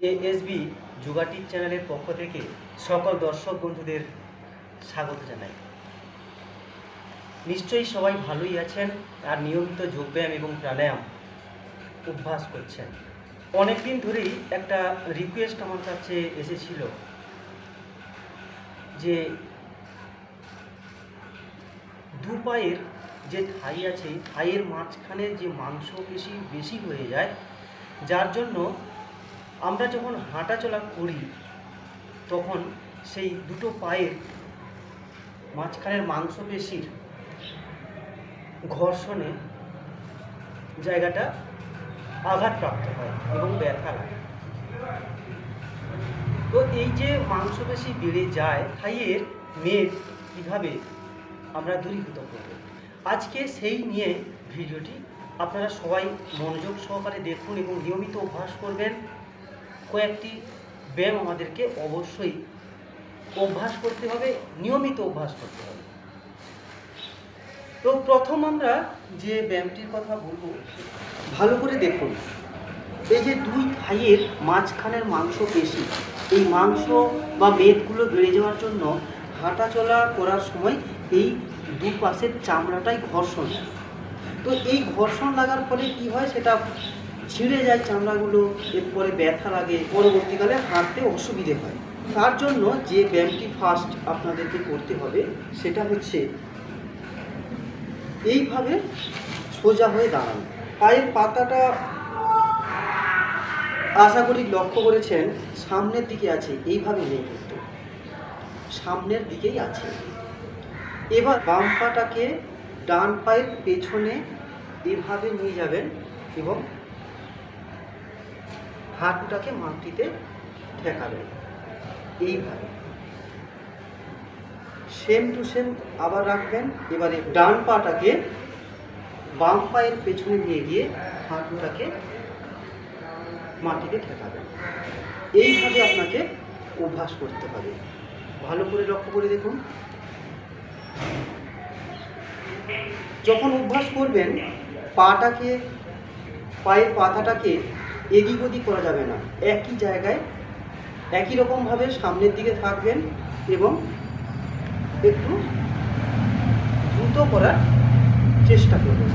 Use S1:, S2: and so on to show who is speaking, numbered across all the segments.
S1: ASB যুগাটির চ্যানেলের পক্ষ থেকে সকল দর্শক বন্ধুদের স্বাগত জানাই। নিশ্চয়ই সবাই ভালোই আছেন আর নিয়মিত যোগব্যায়াম এবং প্রাণায়াম অভ্যাস করছেন। অনেক দিন ধরেই একটা রিকোয়েস্ট আমার কাছে এসেছিল যে দু পায়ের যে থাই আছে, থাইয়ের মাঝখানে যে মাংস বেশি বেশি হয়ে যায়, যার জন্য আমরা যখন হাঁটাচলা করি, তখন সেই দুটো পায়ের মাঝখানের মাংসপেশির ঘর্ষণে জায়গাটা আঘাতপ্রাপ্ত হয় এবং ব্যথা লাগে। তো এই যে মাংসপেশি বেড়ে যায় থাইয়ের মেদ কীভাবে আমরা দূরীভূত করব? আজকে সেই নিয়ে ভিডিওটি আপনারা সবাই মনোযোগ সহকারে দেখুন এবং নিয়মিত অভ্যাস করবেন। কয়েকটি ব্যায়াম আমাদেরকে অবশ্যই অভ্যাস করতে হবে, নিয়মিত অভ্যাস করতে হবে। তো প্রথম আমরা যে ব্যায়ামটির কথা বলব, ভালো করে দেখুন। এই যে দুই থাইয়ের মাঝখানের মাংস পেশি এই মাংস বা মেদগুলো বেড়ে যাওয়ার জন্য হাঁটা চলা করার সময় এই দু পাশের চামড়াটাই ঘর্ষণ। তো এই ঘর্ষণ লাগার ফলে কি হয় সেটা ছিঁড়ে যায় চামড়াগুলো, এরপরে ব্যথা লাগে, পরবর্তীকালে হাঁটতে অসুবিধে হয়। তার জন্য যে ব্যায়ামটি ফার্স্ট আপনাদেরকে করতে হবে, সেটা হচ্ছে এইভাবে সোজা হয়ে দাঁড়ানো। পায়ের পাতাটা আশা করি লক্ষ্য করেছেন, সামনের দিকে আছে, এইভাবে নেই কিন্তু। সামনের দিকেই আছে। এবার বাম পাটাকে ডান পায়ের পেছনে এভাবে নিয়ে যাবেন এবং হাঁটুটাকে মাটিতে ঠেকাবেন এইভাবে। সেম টু সেম আবার রাখবেন, এবারে ডান পাটাকে বাম পায়ের পেছনে নিয়ে গিয়ে হাঁটুটাকে মাটিতে ঠেকাবেন। এইভাবে আপনাকে অভ্যাস করতে হবে। ভালো করে লক্ষ্য করে দেখুন। যখন অভ্যাস করবেন, পাটাকে, পায়ের পাতাটাকে এদিক ওদিক করা যাবে না। একই জায়গায় একই রকমভাবে সামনের দিকে থাকবেন এবং একটু দ্রুত করার চেষ্টা করবেন।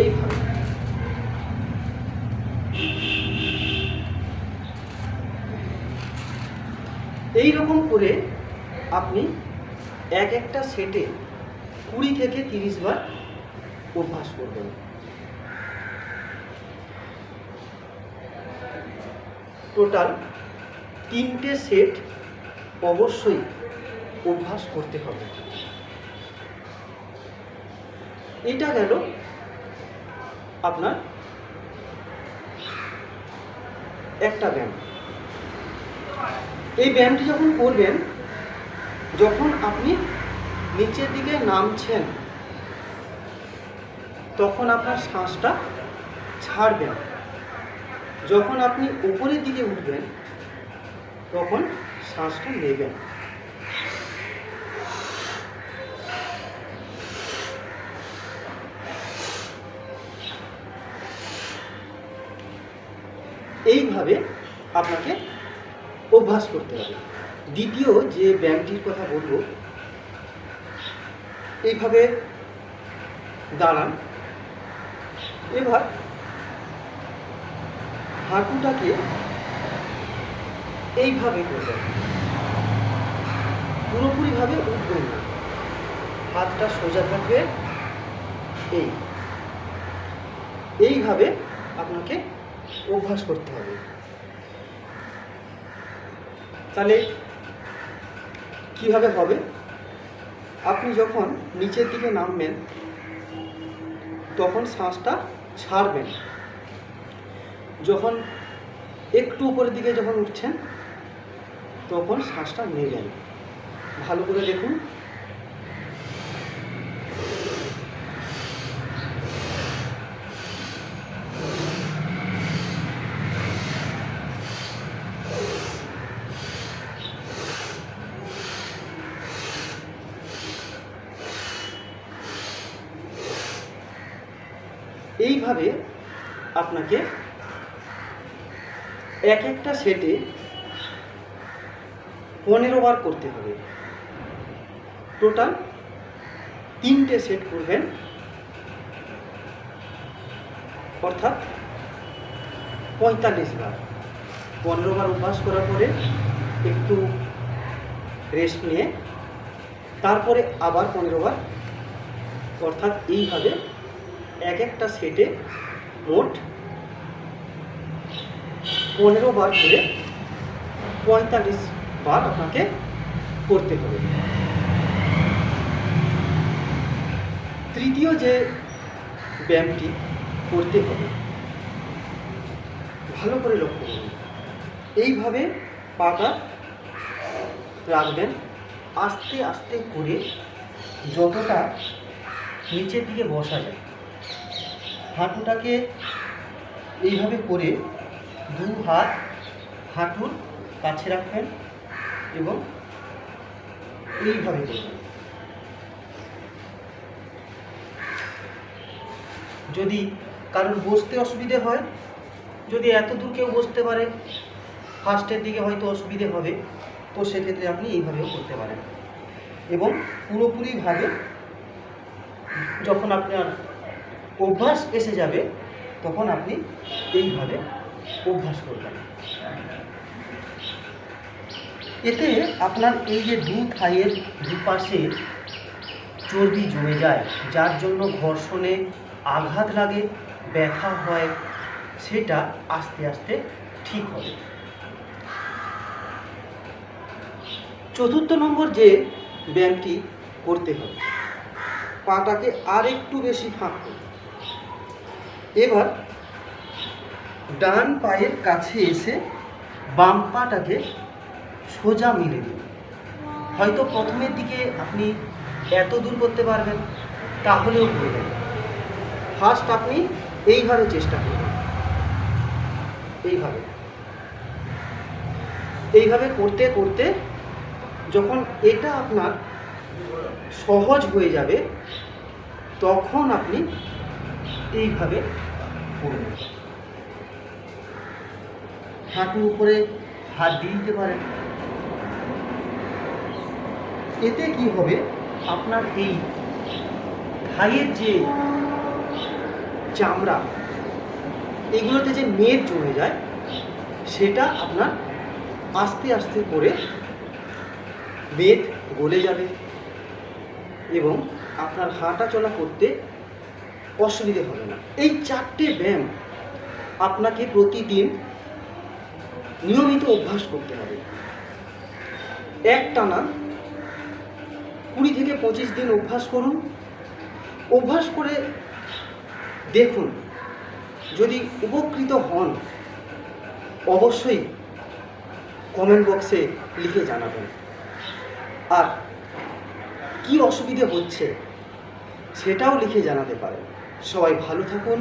S1: এইভাবে। এই রকম করে আপনি এক একটা সেটে কুড়ি থেকে তিরিশ বার অভ্যাস করবেন টোটাল তিনটে সেট অবশ্যই অভ্যাস করতে হবে। এটা গেল আপনার একটা ব্যায়াম। এই ব্যায়ামটি যখন করবেন, যখন আপনি নিচের দিকে নামছেন তখন আপনার শ্বাসটা ছাড়বেন যখন আপনি উপরের দিকে উঠবেন, তখন শ্বাসটা নেবেন। এইভাবে আপনাকে অভ্যাস করতে হবে। দ্বিতীয় যে ব্যায়ামটির কথা বলব, এইভাবে দাঁড়ান। এবার হাঁটুটাকে এইভাবে করবেন পুরোপুরিভাবে উঠবেন না। হাতটা সোজা থাকবে এই। এইভাবে আপনাকে অভ্যাস করতে হবে। তাহলে কীভাবে হবে? আপনি যখন নিচের দিকে নামবেন, তখন শ্বাসটা ছাড়বেন। যখন একটু উপরের দিকে যখন উঠছেন তখন শ্বাসটা নিয়ে নেবেন ভালো করে দেখুন। এইভাবে আপনাকে এক একটা সেটে পনেরো বার করতে হবে। টোটাল তিনটে সেট করবেন। অর্থাৎ পঁয়তাল্লিশ বার। পনেরো বার অভ্যাস করার পরে একটু রেস্ট নিয়ে তারপরে আবার পনেরো বার। অর্থাৎ এইভাবে এক একটা সেটে মোট পনেরো বার করে পঁয়তাল্লিশ বার আপনাকে করতে হবে। তৃতীয় যে ব্যায়ামটি করতে হবে, ভালো করে লক্ষ্য করুন। এইভাবে পাটা রাখবেন, আস্তে আস্তে করে যতটা নিচের দিকে বসা যায় হাঁটুটাকে এইভাবে করে দু হাত হাঁটুর কাছে রাখবেন এবং এইভাবে করবেন। যদি কারোর বসতে অসুবিধে হয়, যদি এত দূর কেউ বসতে পারে ফার্স্টের দিকে হয়তো অসুবিধে হবে, তো সেক্ষেত্রে আপনি এইভাবেও করতে পারেন। এবং পুরোপুরিভাবে যখন আপনার অভ্যাস এসে যাবে, তখন আপনি এইভাবে অভ্যাস করবেন। এতে আপনার এই যে দু থাইয়ের দুপাশে চর্বি জমে যায়, যার জন্য ঘর্ষণে আঘাত লাগে, ব্যথা হয়, সেটা আস্তে আস্তে ঠিক হবে। চতুর্থ নম্বর যে ব্যায়ামটি করতে হবে, পাটাকে আর একটু বেশি ফাঁক করুন এবার ডান পায়ের কাছে এসে বাম পাটাকে সোজা মিলে দিন হয়তো প্রথমের দিকে আপনি এত দূর করতে পারবেন, তাহলেও করবেন ফার্স্ট আপনি এইভাবে চেষ্টা করবেন এইভাবে। এইভাবে করতে করতে যখন এটা আপনার সহজ হয়ে যাবে, তখন আপনি এইভাবে করবেন হাঁটুর উপরে হাত দিয়ে দিতে পারেন এতে কি হবে? আপনার এই থাইয়ের যে চামড়া, এগুলোতে যে মেদ জমে যায়, সেটা আপনার আস্তে আস্তে করে মেদ গলে যাবে এবং আপনার হাঁটা চলা করতে অসুবিধে হবে না। এই চারটে ব্যায়াম আপনাকে প্রতিদিন নিয়মিত অভ্যাস করতে হবে। এক টানা কুড়ি থেকে পঁচিশ দিন অভ্যাস করুন। অভ্যাস করে দেখুন, যদি উপকৃত হন, অবশ্যই কমেন্ট বক্সে লিখে জানাবেন। আর কি অসুবিধে হচ্ছে, সেটাও লিখে জানাতে পারেন। সবাই ভালো থাকুন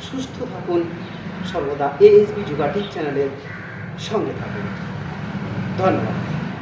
S1: সুস্থ থাকুন সর্বদা এএসবি যোগাটিক চ্যানেলের সঙ্গে থাকুন। ধন্যবাদ।